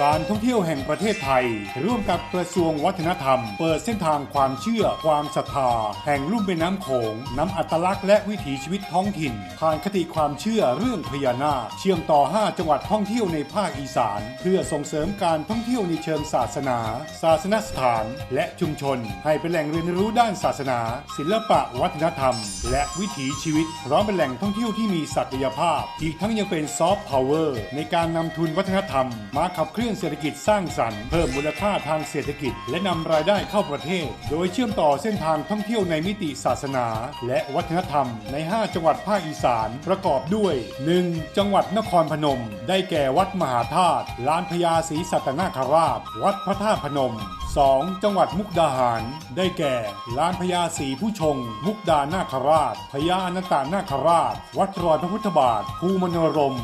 การท่องเที่ยวแห่งประเทศไทย ร่วมกับกระทรวงวัฒนธรรม เปิดเส้นทางความเชื่อ ความศรัทธา แห่งลุ่มแม่น้ำโขงน้ำอัตลักษณ์และวิถีชีวิตท้องถิ่นผ่านคติความเชื่อเรื่องพญานาคเชื่อมต่อ 5 จังหวัดท่องเที่ยวในภาคอีสาน เพื่อส่งเสริมการท่องเที่ยวในเชิงศาสนา ศาสนสถาน และชุมชน ให้เป็นแหล่งเรียนรู้ด้านศาสนา ศิลปะวัฒนธรรม และวิถีชีวิตพร้อมเป็นแหล่งท่องเที่ยวที่มีศักยภาพ อีกทั้งยังเป็นซอฟต์พาวเวอร์ในการนำทุนวัฒนธรรมมาขับเคลื่อนเศรษฐกิจสร้างสรรค์เพิ่มมูลค่าทางเศรษฐกิจ และนำรายได้เข้าประเทศ โดยเชื่อมต่อเส้นทางท่องเที่ยวในมิติศาสนา และวัฒนธรรมใน 5 จังหวัดภาคอีสานประกอบด้วย 1. จังหวัดนครพนม ได้แก่วัดมหาธาตุลานพญาศรีสัตนาคราช วัดพระธาตุพนม 2. จังหวัดมุกดาหาร ได้แก่ลานพญาศรีผู้ชง มุกดานาคราชพญาอนันตนาคราช วัดรอยพระพุทธบาทภูมโนรม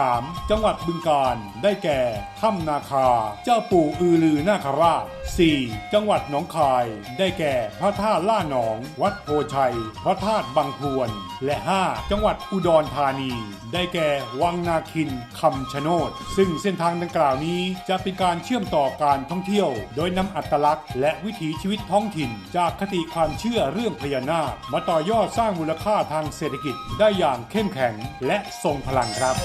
3. จังหวัดบึงกาฬได้แก่ถ้ำนาคา เจ้าปู่อือลือนาคราช 4. จังหวัดหนองคาย ได้แก่พระธาตุล่าหนอง วัดโพชัย พระธาตุบางพวน และ 5. จังหวัดอุดรธานี ได้แก่วังนาคินคำชะโนด ซึ่งเส้นทางดังกล่าวนี้จะเป็นการเชื่อมต่อการท่องเที่ยว โดยนำอัตลักษณ์ และวิถีชีวิตท้องถิ่น จากคติความเชื่อเรื่องพญานาคมาต่อยอดสร้างมูลค่าทางเศรษฐกิจได้อย่างเข้มแข็งและทรงพลังครับ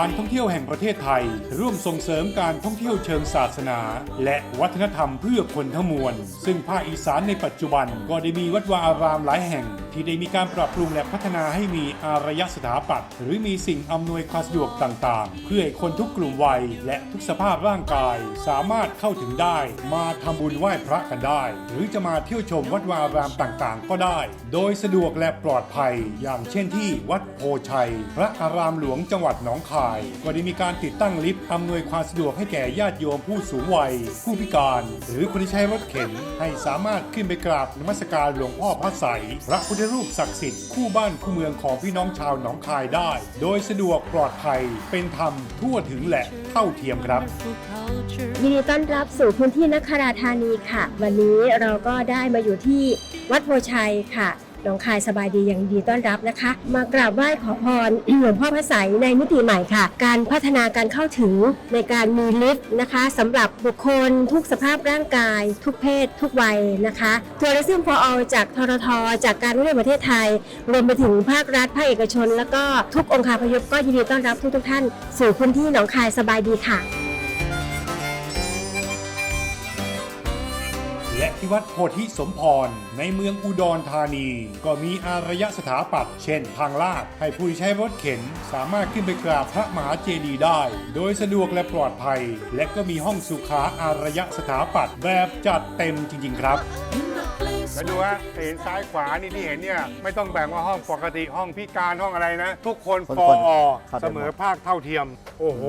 การท่องเที่ยวแห่งประเทศไทย ร่วมส่งเสริมการท่องเที่ยวเชิงศาสนา และวัฒนธรรมเพื่อคนทั้งมวล ซึ่งภาคอีสานในปัจจุบันก็ได้มีวัดวาอารามหลายแห่ง ที่ได้มีการปรับปรุงและพัฒนาให้มีอารยสถาปัตย์หรือมีสิ่งอำนวยความสะดวกต่างๆ เพื่อให้คนทุกกลุ่มวัย และทุกสภาพร่างกาย สามารถเข้าถึงได้ มาทำบุญไหว้พระกันได้ หรือจะมาเที่ยวชมวัดวาอารามต่างๆ ก็ได้ โดยสะดวกและปลอดภัย อย่างเช่นที่วัดโพชัย พระอารามหลวงจังหวัดหนองคายก็ได้มีการติดตั้งลิฟต์อำนวยความสะดวกให้แก่ญาติโยมผู้สูงวัย ผู้พิการ หรือคนที่ใช้รถเข็น ให้สามารถขึ้นไปกราบนมัสการหลวงพ่อพระใสยพระพุทธรูปศักดิ์สิทธิ์คู่บ้านคู่เมืองของพี่น้องชาวหนองคายได้ โดยสะดวกปลอดภัยเป็นธรรมทั่วถึงแหละเท่าเทียมครับยินดีต้อนรับสู่พื้นที่นคราธานีค่ะ วันนี้เราก็ได้มาอยู่ที่วัดโพชัยค่ะ น้องคายสบายดีอย่างดีต้อนรับนะคะ มากราบไหว้ขอพรหลวงพ่อพระไสยในมิติใหม่ค่ะ การพัฒนาการเข้าถึงในการมีลิฟต์นะคะสำหรับบุคคลทุกสภาพร่างกาย ทุกเพศ ทุกวัยนะคะทัวริซึมพออจากทรทจากการท่องเที่ยวประเทศไทย รวมไปถึงภาครัฐภาคเอกชน แล้วก็ทุกองค์คาพยพก็ยินดีต้อนรับทุกๆท่าน สู่พื้นที่หนองคายสบายดีค่ะ ที่วัดโพธิสมพร ในเมืองอุดรธานี ก็มีอารยสถาปัตย์เช่น ทางลาด ให้ผู้ใช้รถเข็น สามารถขึ้นไปกราบพระมหาเจดีย์ได้ โดยสะดวกและปลอดภัย และก็มีห้องสุขาอารยสถาปัตย์แบบจัดเต็มจริง ๆ ครับ แล้วดูฮะเห็นซ้ายขวานี่ที่เห็นเนี่ยไม่ต้องแบ่งว่าห้องปกติห้องพิการห้องอะไรนะ ทุกคนคนปอคนเข้าใจหมด เสมอภาคเท่าเทียม โอ้โห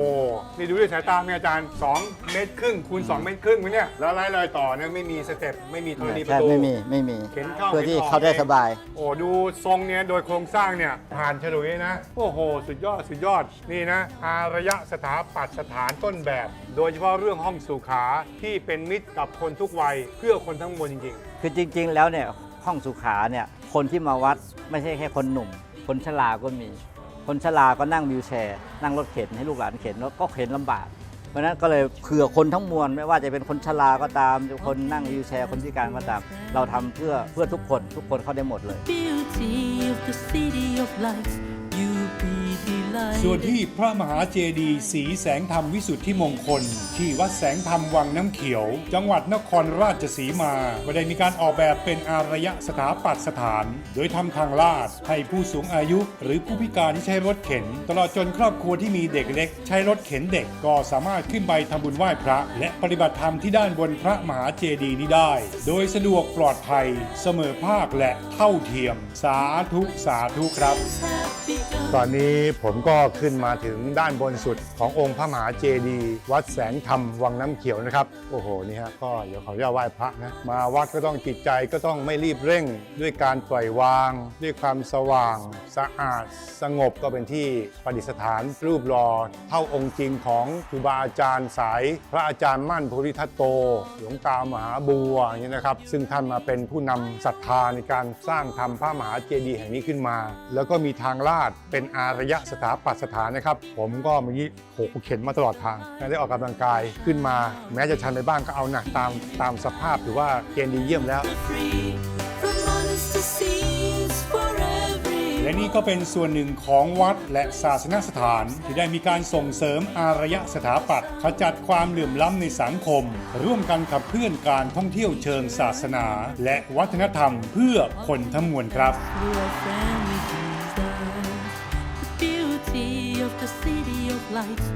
นี่ดูด้วยสายตาไหมอาจารย์ 2 เมตรครึ่งคูณ 2 เมตรครึ่งไหมเนี่ยแล้วไล่รอยต่อเนี่ยไม่มีสเต็ปไม่มีธรณีประใช่ตู ไม่มีไม่มี เข็นเข้าเพื่อที่ข็นกเขาได้สบายโอ้ดูทรงเนี่ยโดยโครงสร้างเนี่ยผ่านฉลุยนะ โอ้โห สุดยอดสุดยอดนี่นะ อารยสถาปัตยสถานต้นแบบ โดยเฉพาะเรื่องห้องสุขาที่เป็นมิตรกับคนทุกวัยเพื่อคนทั้งมวลจริงๆคือจริง ๆ แล้วเนี่ยห้องสุขาเนี่ยคนที่มาวัดไม่ใช่แค่คนหนุ่ม คนชราก็มี คนชราก็นั่งวิวแชร์ นั่งรถเข็นให้ลูกหลานเข็นแล้วก็เข็นลำบาก เพราะนั้นก็เลยเผื่อคนทั้งมวลไม่ว่าจะเป็นคนชราก็ตามคนนั่งวิวแชร์คนพิการก็ตาม เราทำเพื่อเพื่อทุกคนทุกคนเข้าได้หมดเลย beauty of the city of lights. ส่วนที่พระมหาเจดีย์สีแสงธรรมวิสุทธิมงคล ที่วัดแสงธรรมวังน้ำเขียว จังหวัดนครราชสีมา ก็ได้มีการออกแบบเป็นอารยสถาปัตยสถาน โดยทำทางลาดให้ผู้สูงอายุ หรือผู้พิการที่ใช้รถเข็น ตลอดจนครอบครัวที่มีเด็กเล็ก ใช้รถเข็นเด็กก็สามารถขึ้นไปทำบุญไหว้พระ และปฏิบัติธรรมที่ด้านบนพระมหาเจดีย์นี้ได้ โดยสะดวกปลอดภัย เสมอภาคและเท่าเทียม สาธุสาธุครับ ตอนนี้ผมก็ขึ้นมาถึงด้านบนสุดขององค์พระมหาเจดีย์วัดแสงธรรมวังน้ำเขียวนะครับ โอ้โหนี่ฮะก็เดี๋ยวขออนุญาตไหว้พระนะมาวัดก็ต้องจิตใจก็ต้องไม่รีบเร่ง ด้วยการปล่อยวาง ด้วยความสว่าง สะอาด สงบก็เป็นที่ประดิษฐานรูปหล่อเท่าองค์จริงของครูบาอาจารย์สาย พระอาจารย์มั่นภูริทัตโต หลวงตามหาบัวนี้นะครับ ซึ่งท่านมาเป็นผู้นำศรัทธาในการสร้างทำพระมหาเจดีย์แห่งนี้ขึ้นมา แล้วก็มีทางลาดเป็นอารยะสถาปัตยสถานนะครับ ผมก็เมื่อกี้โหเข็นมาตลอดทางได้ออกกำลังกายขึ้นมา แม้จะชันไปบ้างก็เอาหนักตามตามสภาพถือว่าเกณฑ์ดีเยี่ยมแล้วและนี่ก็เป็นส่วนหนึ่งของวัดและศาสนสถาน ที่ได้มีการส่งเสริมอารยสถาปัตย์ขจัดความเหลื่อมล้ำในสังคม ร่วมกันขับเคลื่อนการท่องเที่ยวเชิงศาสนา และวัฒนธรรมเพื่อคนทั้งมวลครับ lights